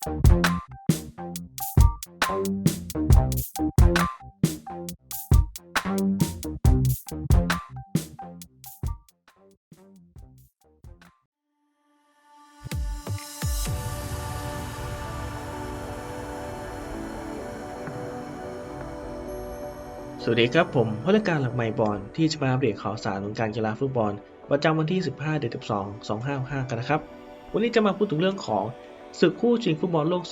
สวัสดีครับผมพลการหลักใหม่บอลที่จะมาอัปเดตข่าวสารของการกีฬาฟุตบอล ประจำวันที่ 15 เดือน12 2565 กันนะครับ วันนี้จะมาพูดถึงเรื่องของ ศึกคู่ชิงฟุตบอลโลก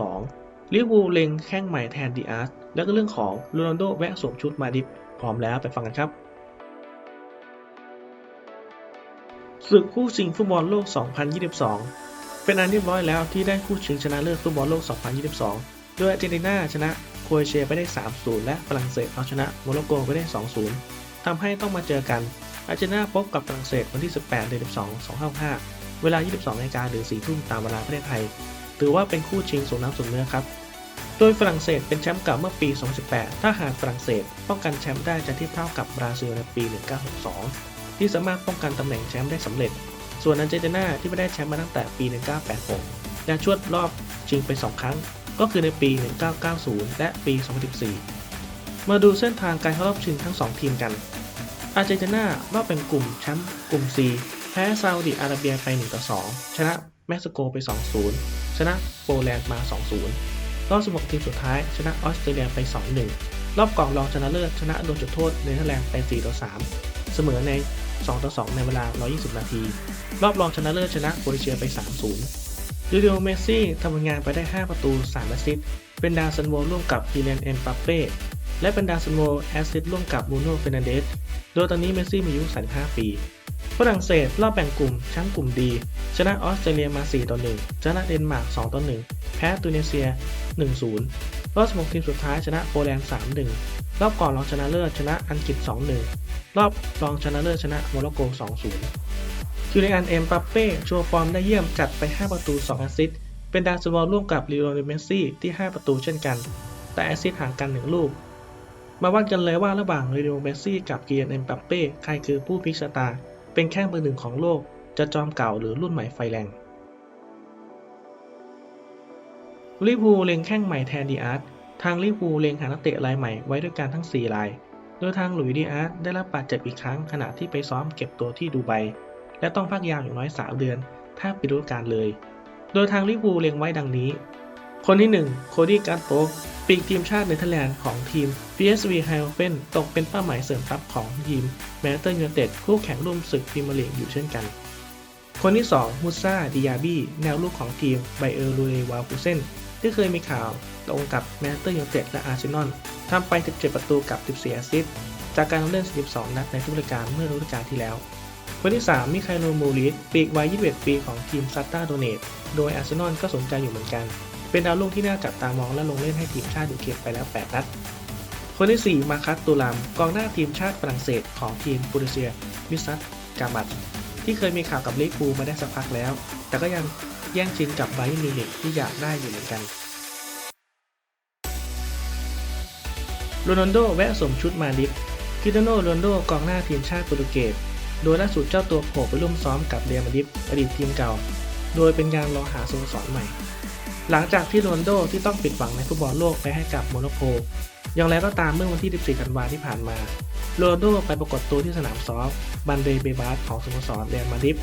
2022ลิเวอร์พูลเล็งแข้งใหม่แทนดีอาร์สและก็เรื่องของโรนัลโดแวะสวมชุดมาดิฟพร้อมแล้วไปฟังกันครับศึกคู่ชิงฟุตบอลโลก 2022 เป็นอันเรียบร้อยแล้วที่ได้คู่ชิงชนะเลิศฟุตบอลโลก 2022 โดยอาร์เจนตินาชนะโครเอเชียไปได้ 3-0 และฝรั่งเศสเอาชนะโมร็อกโกไปได้ 2-0 ทำให้ต้องมาเจอกันอาร์เจนตินาพบกับฝรั่งเศสวันที่ 18 เดือน 12 255 เวลา 22นาฬิกาหรือ 4 ทุ่มตามเวลาประเทศไทย ถือว่าเป็นคู่ชิงสมน้ำสมเนื้อครับ โดยฝรั่งเศสเป็นแชมป์เก่าเมื่อปี 2018 ถ้าหากฝรั่งเศสป้องกันแชมป์ได้จะเทียบเท่ากับบราซิลในปี 1962 ที่สามารถป้องกันตำแหน่งแชมป์ได้สำเร็จ ส่วนอาร์เจนตินาที่ไม่ได้แชมป์มาตั้งแต่ปี 1986 และชวดรอบชิงไป 2 ครั้ง ก็คือในปี 1990 และปี 2014 มาดูเส้นทางการเข้ารอบชิงทั้ง 2 ทีมกันอาร์เจนตินารอบเป็นกลุ่มแชมป์กลุ่ม C แพ้ซาอุดิอาระเบียไป1-2ชนะเม็กซิโกไป 2-0 ชนะโปแลนด์มา 2-0 รอบ 16 ทีมสุดท้าย ชนะออสเตรเลียไป 2-1 รอบก่อนรองชนะเลิศชนะโดนจุดโทษเนเธอร์แลนด์ไป 4-3 เสมอใน 2-2 ในเวลา 120 นาที รอบรองชนะเลิศชนะโครเอเชียไป 3-0ลิโอเมสซี่ทำผลงานไปได้ 5 ประตู 3 แอสซิสต์ เป็นดาวซันโวร่วมกับคีเลนเอ็มปัปเป้และเป็นดาวซันโวแอสซิสต์ร่วมกับบูโน่เฟรนันเดส โดยตอนนี้เมสซี่มีอายุ 35 ปี ฝรั่งเศสรอบแบ่งกลุ่มชมป์กลุ่มดีชนะออสเตรเลียมา 4 ต่อ 1 ชนะเดนมาร์ก 2 ต่อ 1 แพ้ตูนิเซีย 1-0 รอบ 16 ทีมสุดท้ายชนะโปแลนด์ 3-1 รอบก่อนรองชนะเลิศชนะอังกฤษ 2-1 รอบรองชนะเลิศชนะโมร็อกโก 2-0 คิวเลียนเอ็มปัปเป้โชว์ฟอร์มได้เยี่ยมจัดไป 5 ประตู 2 แอสซิสต์เป็นดาวซันโวร่วมกับลีโอเนลเมสซี่ที่ 5 ประตูเช่นกัน แต่แอสซิสต์ห่างกัน 1 ลูก มาวัดกันเลยว่าระหว่างลีโอเมสซี่กับกีเลียนเอ็มปัปเป้ใครคือผู้พลิกชะตา เป็นแข้งเบอร์หนึ่งของโลก จะจอมเก่าหรือรุ่นใหม่ไฟแรงลิเวอร์พูเล็งแข้งใหม่แทนดีอาร์ตทางลิเวอร์พูเล็งหานักเตะรายใหม่ไว้ด้วยกันทั้ง 4 ราย โดยทางหลุยดีอาร์ตได้รับบาดเจ็บอีกครั้งขณะที่ไปซ้อมเก็บตัวที่ดูไบและต้องพักยาวอย่างน้อย 3 เดือน ถ้าปิดฤดูกาลเลย โดยทางลิเวอร์พูเล็งไว้ดังนี้ คนที่ 1 โคดี้การ์โป๊กปีกทีมชาติเนเธอร์แลนด์ของทีม PSV e i n d h o v e n ตกเป็นเป้าหมายเสริมทัพของทีมแมนเชสเตอร์ยูไนเต็ดคู่แข่งร่วมศึกพรีเมียร์ลีกอยู่เช่นกัน คนที่ 2มุซ่าดิยาบี้แนวลูกของทีมไบเออร์ลูเรวาฟูเซนที่เคยมีข่าวตรงกับแมนเชสเตอร์ยูไนเต็ดและอาร์เซนอลทำไป 17 ประตูกับ 14 แอสซิสต์จากการลงเล่น42นัดในทุกรายการเมื่อฤดูกาลที่แล้ว คนที่ 3 มิคาโลมูริสปีกวัย 21 ปีของทีมซัตตาโดเนตโดยอาร์เซนอลก็สนใจอยู่เหมือนกัน เป็นดาวรุ่งที่น่าจับตามองและลงเล่นให้ทีมชาติยูเครนไปแล้ว 8 นัด คนที่ 4 มาคัสตูลาม กองหน้าทีมชาติฝรั่งเศสของทีมปูริเซีย มิซัตกาบัตที่เคยมีข่าวกับลิเวอร์พูลมาได้สักพักแล้ว แต่ก็ยังแย่งชิงกับไบรอันมิวนิกที่อยากได้อยู่เหมือนกันโรนัลโดแวะสวมชุดมาดริดคริสเตโนโรนัลโดกองหน้าทีมชาติโปรตุเกส โดยล่าสุดเจ้าตัวโผล่ไปร่วมซ้อมกับเรอัลมาดริดอดีตทีมเก่า โดยเป็นการรอหาสโมสรใหม่ หลังจากที่โรนโดที่ต้องปิดหวังในฟุตบอลโลกไปให้กับโมร็อกโก อย่างไรก็ตามเมื่อวันที่ 14ธันวาที่ผ่านมา โรนโดไปปรากฏตัวที่สนามซ้อมบันเดเบบาสของสโมสรเรอัลมาดริด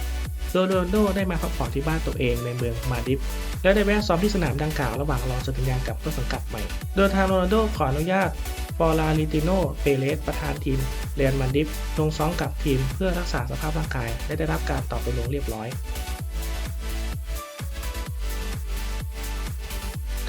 โดยโรนโดได้มาพักผ่อนที่บ้านตัวเองในเมืองมาดริดและได้แวะซ้อมที่สนามดังกล่าวระหว่างรอสัญญากับต้นสังกัดใหม่ โดยทางโรนโดขออนุญาตฟอราลิติโนเปเรสประธานทีมเรอัลมาดริดลงซ้อมกับทีมเพื่อรักษาสภาพร่างกายและได้รับการตอบไปลงเรียบร้อย